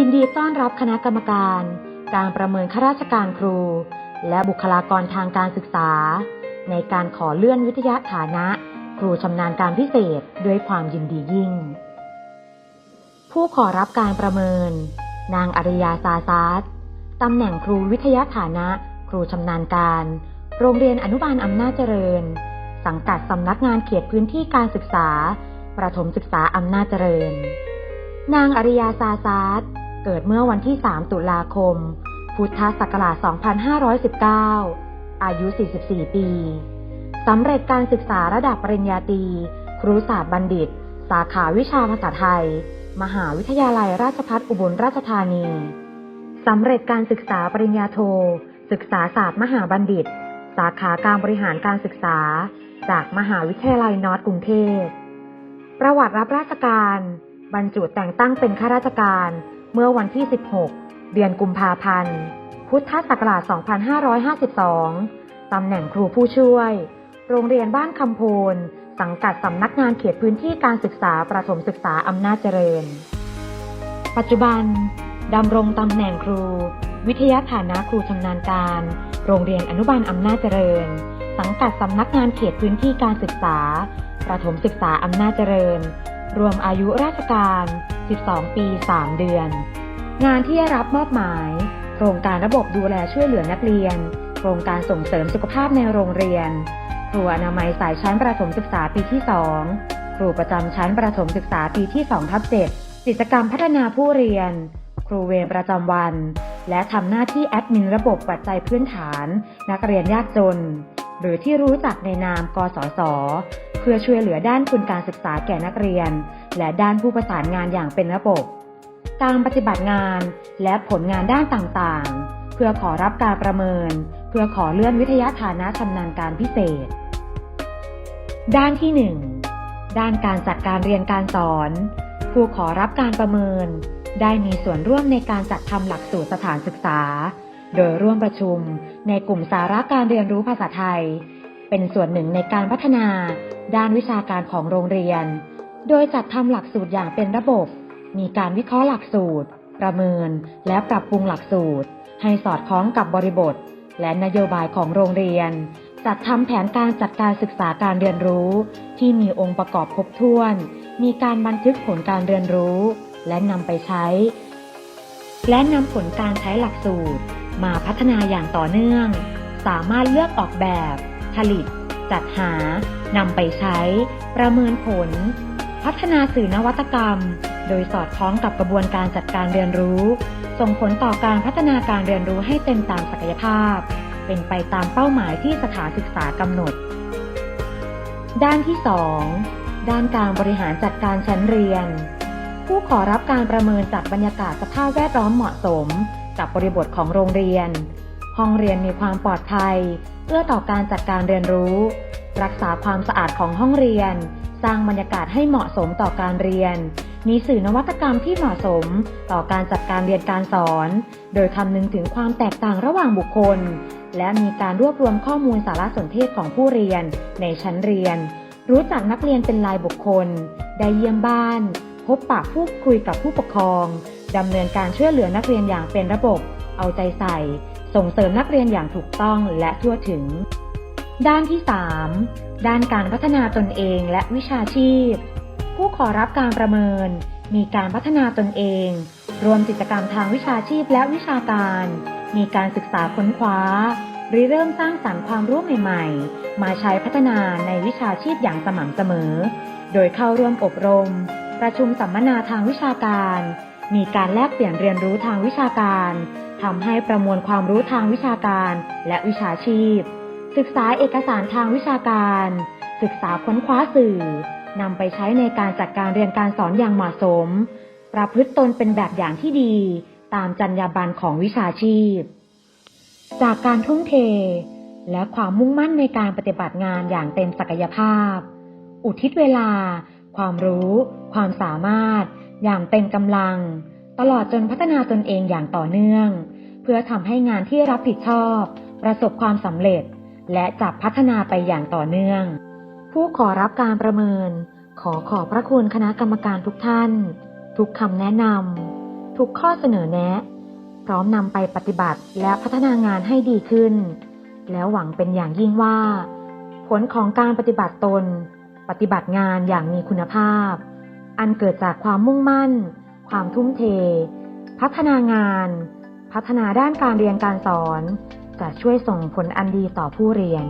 ยินดีต้อนรับคณะกรรมการ การประเมินข้าราชการครู และบุคลากรทางการศึกษา ในการขอเลื่อนวิทยาฐานะ ครูชำนาญการพิเศษด้วยความยินดียิ่ง ผู้ขอรับการประเมิน นางอริยาซาซาสตำแหน่งครูวิทยาฐานะ ครูชำนาญการ โรงเรียนอนุบาลอำนาจเจริญ สังกัดสำนักงานเขตพื้นที่การศึกษา ประถมศึกษาอำนาจเจริญ นางอริยาซาซาส เกิดเมื่อวันที่ 3 ตุลาคม พุทธศักราช 2519 อายุ 44 ปี สำเร็จการศึกษาระดับปริญญาตรี ครุศาสตร์บัณฑิต สาขาวิชาภาษาไทย มหาวิทยาลัยราชภัฏอุบลราชธานี สำเร็จการศึกษาปริญญาโท ศึกษาศาสตร์มหาบัณฑิต สาขาการบริหารการศึกษา จากมหาวิทยาลัยนอร์ทกรุงเทพ ประวัติรับราชการบรรจุแต่งตั้งเป็นข้าราชการ เมื่อวันที่ 16 เดือนกุมภาพันธ์ พุทธศักราช 2552 ตำแหน่งครูผู้ช่วย โรงเรียนบ้านคำโพน สังกัดสำนักงานเขตพื้นที่การศึกษาประถมศึกษาอำนาจเจริญ ปัจจุบันดำรงตำแหน่งครู วิทยาฐานะครูชำนาญการ โรงเรียนอนุบาลอำนาจเจริญ สังกัดสำนักงานเขตพื้นที่การศึกษา ประถมศึกษาอำนาจเจริญ รวมอายุราชการ 12 ปี 3 เดือน งานที่ได้รับมอบหมาย โครงการระบบดูแลช่วยเหลือนักเรียน โครงการส่งเสริมสุขภาพในโรงเรียน ครูอนามัยสายชั้นประถมศึกษาปีที่ 2 ครูประจำชั้นประถมศึกษาปีที่2ทับ7กิจกรรมพัฒนาผู้เรียน ครูเวรประจำวัน และทำหน้าที่แอดมินระบบปัจจัยพื้นฐาน นักเรียนยากจนหรือที่รู้จักในนามกสศ พื่อช่วยเหลือด้านทุนการศึกษาแก่นักเรียน และด้านผู้ประสานงานอย่างเป็นระบบ การปฏิบัติงานและผลงานด้านต่างๆ เพื่อขอรับการประเมิน เพื่อขอเลื่อนวิทยาฐานะชำนาญการพิเศษ ด้านที่ 1 ด้านการจัดการเรียนการสอน ผู้ขอรับการประเมิน ได้มีส่วนร่วมในการจัดทำหลักสูตรสถานศึกษา โดยร่วมประชุมในกลุ่มสาระการเรียนรู้ภาษาไทยเป็นส่วนหนึ่งในการพัฒนา ด้านวิชาการของโรงเรียน โดยจัดทำหลักสูตรอย่างเป็นระบบ มีการวิเคราะห์หลักสูตร ประเมิน และปรับปรุงหลักสูตร ให้สอดคล้องกับบริบท และนโยบายของโรงเรียน จัดทำแผนการจัดการศึกษาการเรียนรู้ ที่มีองค์ประกอบครบถ้วน มีการบันทึกผลการเรียนรู้ และนำไปใช้ และนำผลการใช้หลักสูตร มาพัฒนาอย่างต่อเนื่อง สามารถเลือกออกแบบ ผลิต จัดหานำไปใช้ ประเมินผล พัฒนาสื่อนวัตกรรม โดยสอดคล้องกับกระบวนการจัดการเรียนรู้ ส่งผลต่อการพัฒนาการเรียนรู้ให้เต็มตามศักยภาพ เป็นไปตามเป้าหมายที่สถานศึกษากำหนด ด้านที่ 2 ด้านการบริหารจัดการชั้นเรียน ผู้ขอรับการประเมินจากบรรยากาศสภาพแวดล้อมเหมาะสม กับบริบทของโรงเรียน ห้องเรียนมีความปลอดภัยเอื้อต่อการจัดการเรียนรู้ รักษาความสะอาดของห้องเรียน สร้างบรรยากาศให้เหมาะสมต่อการเรียน มีสื่อนวัตกรรมที่เหมาะสมต่อการจัดการเรียนการสอน โดยคำนึงถึงความแตกต่างระหว่างบุคคล และมีการรวบรวมข้อมูลสารสนเทศของผู้เรียน ในชั้นเรียน รู้จักนักเรียนเป็นรายบุคคล ได้เยี่ยมบ้าน พบปะพูดคุยกับผู้ปกครองดำเนินการช่วยเหลือนักเรียนอย่างเป็นระบบ เอาใจใส่ ส่งเสริมนักเรียนอย่างถูกต้องและทั่วถึง ด้านที่ 3 ด้านการพัฒนาตนเองและวิชาชีพ ผู้ขอรับการประเมิน มีการพัฒนาตนเอง รวมกิจกรรมทางวิชาชีพและวิชาการ มีการศึกษาค้นคว้าริเริ่มสร้างสรรค์ความรู้ใหม่ๆ มาใช้พัฒนาในวิชาชีพอย่างสม่ำเสมอ โดยเข้าร่วมอบรม ประชุมสัมมนาทางวิชาการ มีการแลกเปลี่ยนเรียนรู้ทางวิชาการ ทำให้ประมวลความรู้ทางวิชาการและวิชาชีพ ศึกษาเอกสารทางวิชาการ ศึกษาค้นคว้าสื่อนำไปใช้ในการจัดการเรียนการสอนอย่างเหมาะสม ประพฤติตนเป็นแบบอย่างที่ดี ตามจรรยาบรรณของวิชาชีพ จากการทุ่มเท และความมุ่งมั่นในการปฏิบัติงานอย่างเต็มศักยภาพ อุทิศเวลา ความรู้ ความสามารถ อย่างเต็มกำลัง ตลอดจนพัฒนาตนเองอย่างต่อเนื่อง เพื่อทำให้งานที่รับผิดชอบ ประสบความสำเร็จ และจะพัฒนาไปอย่างต่อเนื่อง ผู้ขอรับการประเมิน ขอขอบพระคุณคณะกรรมการทุกท่าน ทุกคำแนะนำทุกข้อเสนอแนะ พร้อมนำไปปฏิบัติและพัฒนางานให้ดีขึ้น แล้วหวังเป็นอย่างยิ่งว่า ผลของการปฏิบัติตน ปฏิบัติงานอย่างมีคุณภาพ อันเกิดจากความมุ่งมั่น ความทุ่มเท พัฒนางาน พัฒนาด้านการเรียนการสอน จะช่วยส่งผลอันดีต่อผู้เรียน